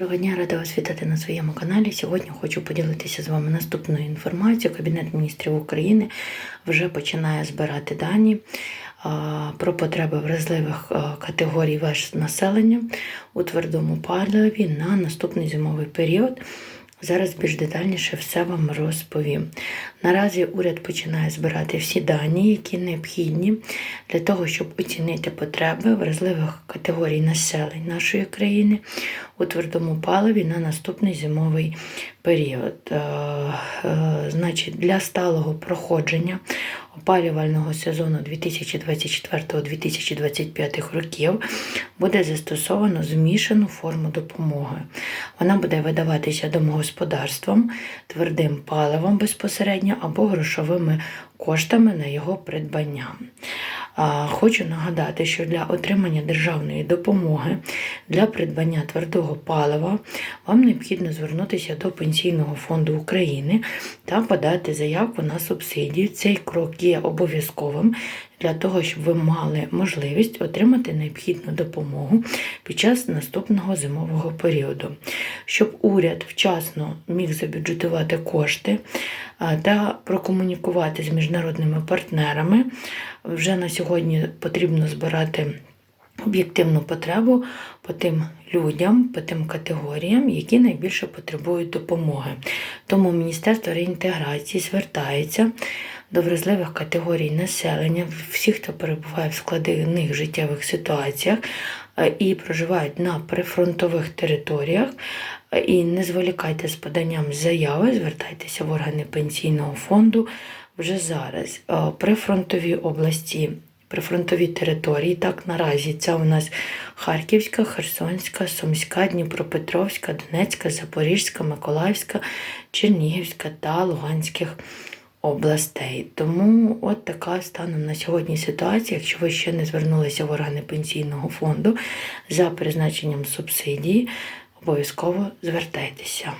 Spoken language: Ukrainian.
Доброго дня, рада вас вітати на своєму каналі. Сьогодні хочу поділитися з вами наступною інформацією. Кабінет міністрів України вже починає збирати дані про потреби вразливих категорій верств населення у твердому паливі на наступний зимовий період. Зараз більш детальніше все вам розповім. Наразі уряд починає збирати всі дані, які необхідні для того, щоб оцінити потреби вразливих категорій населень нашої країни у твердому паливі на наступний зимовий період. Е, е, Значить, для сталого проходження опалювального сезону 2024-2025 років буде застосовано змішану форму допомоги. Вона буде видаватися домогосподарством, твердим паливом безпосередньо або грошовими коштами на його придбання. Хочу нагадати, що для отримання державної допомоги для придбання твердого палива вам необхідно звернутися до Пенсійного фонду України та подати заявку на субсидію. Цей крок є обов'язковим для того, щоб ви мали можливість отримати необхідну допомогу під час наступного зимового періоду, щоб уряд вчасно міг забюджетувати кошти та прокомунікувати з міжнародними партнерами. Вже на сьогодні потрібно збирати об'єктивну потребу по тим людям, по тим категоріям, які найбільше потребують допомоги. Тому Міністерство реінтеграції звертається до вразливих категорій населення, всіх, хто перебуває в складних життєвих ситуаціях е, і проживають на прифронтових територіях. І не зволікайте з поданням заяви, звертайтеся в органи пенсійного фонду вже зараз. Е, Прифронтові області прифронтові території. Так, наразі це у нас Харківська, Херсонська, Сумська, Дніпропетровська, Донецька, Запорізька, Миколаївська, Чернігівська та Луганських областей. Тому от така станом на сьогодні ситуація. Якщо ви ще не звернулися в органи пенсійного фонду за призначенням субсидії, обов'язково звертайтеся.